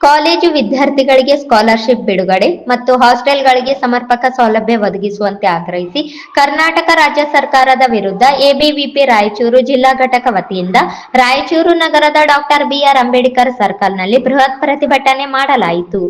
College ವಿದ್ಯಾರ್ಥಿಗಳಿಗೆ scholarship ಬಿಡುಗಡೆ ಮತ್ತು ಹಾಸ್ಟೆಲ್ಗಳಿಗೆ ಸಮರ್ಪಕ ಸೌಲಭ್ಯ ಒದಗಿಸುವಂತೆ ಆಗ್ರಹಿಸಿ ಕರ್ನಾಟಕ ರಾಜ್ಯ ಸರ್ಕಾರದ ವಿರುದ್ಧ ಎಬಿವಿಪಿ ರಾಯಚೂರು ಜಿಲ್ಲಾ ಘಟಕ ವತಿಯಿಂದ ರಾಯಚೂರು ನಗರದ ಡಾಕ್ಟರ್ ಬಿಆರ್ ಅಂಬೇಡ್ಕರ್ ಸರ್ಕಲ್ನಲ್ಲಿ ಬೃಹತ್ ಪ್ರತಿಭಟನೆ ಮಾಡಲಾಯಿತು.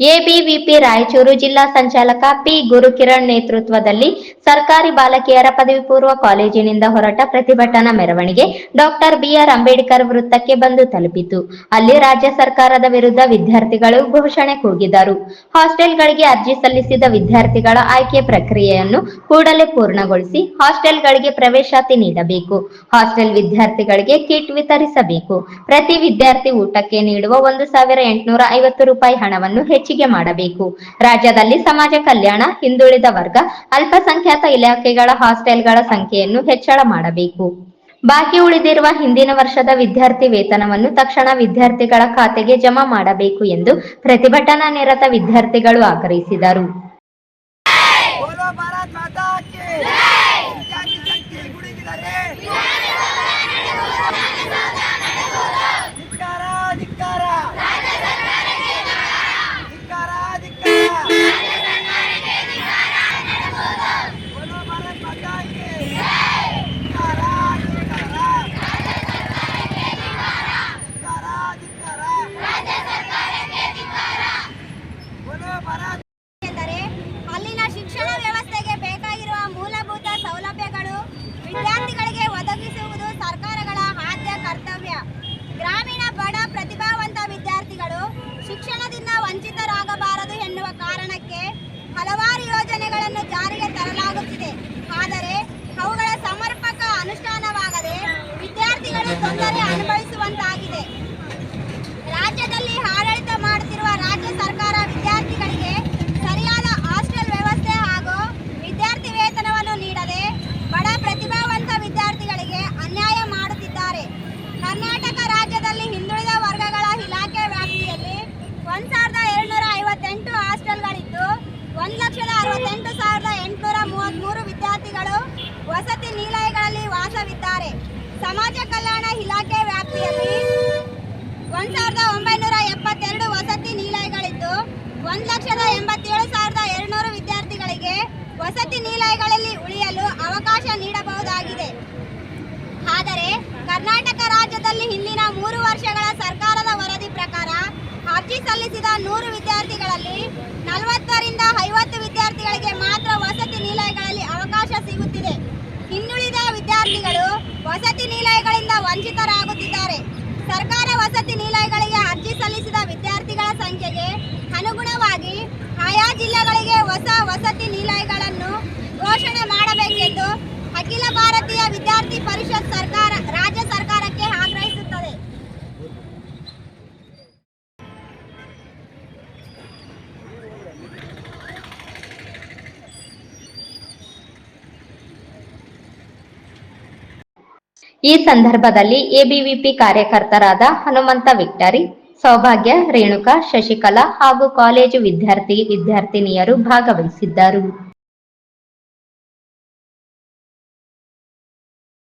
ಎಬಿವಿಪಿ ರಾಯಚೂರು ಜಿಲ್ಲಾ ಸಂಚಾಲಕ ಪಿ ಗುರುಕಿರಣ್ ನೇತೃತ್ವದಲ್ಲಿ ಸರ್ಕಾರಿ ಬಾಲಕಿಯರ ಪದವಿ ಪೂರ್ವ ಕಾಲೇಜಿನಿಂದ ಹೊರಟ ಪ್ರತಿಭಟನಾ ಮೆರವಣಿಗೆ ಡಾಕ್ಟರ್ ಬಿಆರ್ ಅಂಬೇಡ್ಕರ್ ವೃತ್ತಕ್ಕೆ ಬಂದು ತಲುಪಿತು. ಅಲ್ಲಿ ರಾಜ್ಯ ಸರ್ಕಾರದ ವಿರುದ್ಧ ವಿದ್ಯಾರ್ಥಿಗಳು ಘೋಷಣೆ ಕೂಗಿದರು. ಹಾಸ್ಟೆಲ್ಗಳಿಗೆ ಅರ್ಜಿ ಸಲ್ಲಿಸಿದ ವಿದ್ಯಾರ್ಥಿಗಳ ಆಯ್ಕೆ ಪ್ರಕ್ರಿಯೆಯನ್ನು ಕೂಡಲೇ ಪೂರ್ಣಗೊಳಿಸಿ ಹಾಸ್ಟೆಲ್ಗಳಿಗೆ ಪ್ರವೇಶಾತಿ ನೀಡಬೇಕು. ಹಾಸ್ಟೆಲ್ ವಿದ್ಯಾರ್ಥಿಗಳಿಗೆ ಕಿಟ್ ವಿತರಿಸಬೇಕು. ಪ್ರತಿ ವಿದ್ಯಾರ್ಥಿ ಊಟಕ್ಕೆ ನೀಡುವ ಒಂದು ಸಾವಿರ ಎಂಟುನೂರ ಐವತ್ತು ರೂಪಾಯಿ ಹಣವನ್ನು ಹೆಚ್ಚಿಗೆ ಮಾಡಬೇಕು. ರಾಜ್ಯದಲ್ಲಿ ಸಮಾಜ ಕಲ್ಯಾಣ, ಹಿಂದುಳಿದ ವರ್ಗ, ಅಲ್ಪಸಂಖ್ಯಾತ ಇಲಾಖೆಗಳ ಹಾಸ್ಟೆಲ್ಗಳ ಸಂಖ್ಯೆಯನ್ನು ಹೆಚ್ಚಳ ಮಾಡಬೇಕು. ಬಾಕಿ ಉಳಿದಿರುವ ಹಿಂದಿನ ವರ್ಷದ ವಿದ್ಯಾರ್ಥಿ ವೇತನವನ್ನು ತಕ್ಷಣ ವಿದ್ಯಾರ್ಥಿಗಳ ಖಾತೆಗೆ ಜಮಾ ಮಾಡಬೇಕು ಎಂದು ಪ್ರತಿಭಟನಾ ನಿರತ ವಿದ್ಯಾರ್ಥಿಗಳು ಆಗ್ರಹಿಸಿದರು. ತೊಂದರೆ ಅನುಭವಿಸುವಂತಾಗಿದೆ. ರಾಜ್ಯದಲ್ಲಿ ಆಡಳಿತ ಮಾಡುತ್ತಿರುವ ರಾಜ್ಯ ಸರ್ಕಾರ ವಿದ್ಯಾರ್ಥಿಗಳಿಗೆ ಸರಿಯಾದ ಹಾಸ್ಟೆಲ್ ವ್ಯವಸ್ಥೆ ಹಾಗೂ ವಿದ್ಯಾರ್ಥಿ ವೇತನವನ್ನು ನೀಡದೆ ಬಡ ಪ್ರತಿಭಾವಂತ ವಿದ್ಯಾರ್ಥಿಗಳಿಗೆ ಅನ್ಯಾಯ ಮಾಡುತ್ತಿದ್ದಾರೆ. ಕರ್ನಾಟಕ ರಾಜ್ಯದಲ್ಲಿ ಹಿಂದುಳಿದ ವರ್ಗಗಳ ಇಲಾಖೆ ವ್ಯಾಪ್ತಿಯಲ್ಲಿ ಒಂದ್ ಸಾವಿರದ ಏಳ್ನೂರ ಐವತ್ತೆಂಟು ಹಾಸ್ಟೆಲ್ಗಳಿದ್ದು, ಒಂದು ಲಕ್ಷದ ಅರವತ್ತೆಂಟು ಸಾವಿರದ ಎಂಟುನೂರ ಮೂವತ್ತ್ಮೂರು ವಿದ್ಯಾರ್ಥಿಗಳು ವಸತಿ ನಿಲಯಗಳಲ್ಲಿ ವಾಸವಿದ್ದಾರೆ. ಸಮಾಜ ಕಲ್ಯಾಣ ಇಲಾಖೆ ವ್ಯಾಪ್ತಿಯಲ್ಲಿ ಒಂದ್ ಸಾವಿರದ ಒಂಬೈನೂರ ಎಪ್ಪತ್ತೆರಡು ವಸತಿ ನಿಲಯಗಳಿದ್ದು, ಒಂದ್ ಲಕ್ಷದ ಎಂಬತ್ತೇಳು ಸಾವಿರದ ಎರಡ್ನೂರು ವಿದ್ಯಾರ್ಥಿಗಳಿಗೆ ವಸತಿ ನಿಲಯಗಳಲ್ಲಿ ಉಳಿಯಲು ಅವಕಾಶ ನೀಡಬಹುದಾಗಿದೆ. ಆದರೆ, ಕರ್ನಾಟಕ ರಾಜ್ಯದಲ್ಲಿ ಹಿಂದಿನ ಮೂರು ವರ್ಷಗಳ ಸರ್ಕಾರದ ವರದಿ ಪ್ರಕಾರ ಅರ್ಜಿ ಸಲ್ಲಿಸಿದ ನೂರು ವಿದ್ಯಾರ್ಥಿಗಳಲ್ಲಿ ನಲವತ್ತರಿಂದ ಐವತ್ತು ವಿದ್ಯಾರ್ಥಿಗಳಿಗೆ ಮಾತ್ರ ವಸತಿ ನಿಲಯಗಳಲ್ಲಿ ಅವಕಾಶ ಸಿಗುತ್ತಿದೆ ಹಿಂದುಳಿದ ವಿದ್ಯಾರ್ಥಿಗಳು ವಸತಿ ನಿಲಯಗಳಿಂದ ವಂಚಿತರಾಗುತ್ತಿದ್ದಾರೆ ಸರ್ಕಾರ ವಸತಿ ನಿಲಯಗಳಿಗೆ ಅರ್ಜಿ ಸಲ್ಲಿಸಿದ ವಿದ್ಯಾರ್ಥಿಗಳ ಸಂಖ್ಯೆಗೆ ಅನುಗುಣವಾಗಿ ಆಯಾ ಜಿಲ್ಲೆಗಳಿಗೆ ಹೊಸ ವಸತಿ ನಿಲಯಗಳನ್ನು ಘೋಷಣೆ ಮಾಡಬೇಕೆಂದು ಅಖಿಲ ಭಾರತೀಯ ವಿದ್ಯಾರ್ಥಿ ಪರಿಷತ್ ಸರ್ಕಾರ, ರಾಜ್ಯ ಸರ್ಕಾರಕ್ಕೆ ಆಗ್ರಹಿಸುತ್ತದೆ. ಈ ಸಂದರ್ಭದಲ್ಲಿ ಎಬಿವಿಪಿ ಕಾರ್ಯಕರ್ತರಾದ ಹನುಮಂತ ವಿಕ್ಟರಿ ಸೌಭಾಗ್ಯ ರೇಣುಕಾ ಶಶಿಕಲಾ ಹಾಗೂ ಕಾಲೇಜು ವಿದ್ಯಾರ್ಥಿ ವಿದ್ಯಾರ್ಥಿನಿಯರು ಭಾಗವಹಿಸಿದ್ದರು.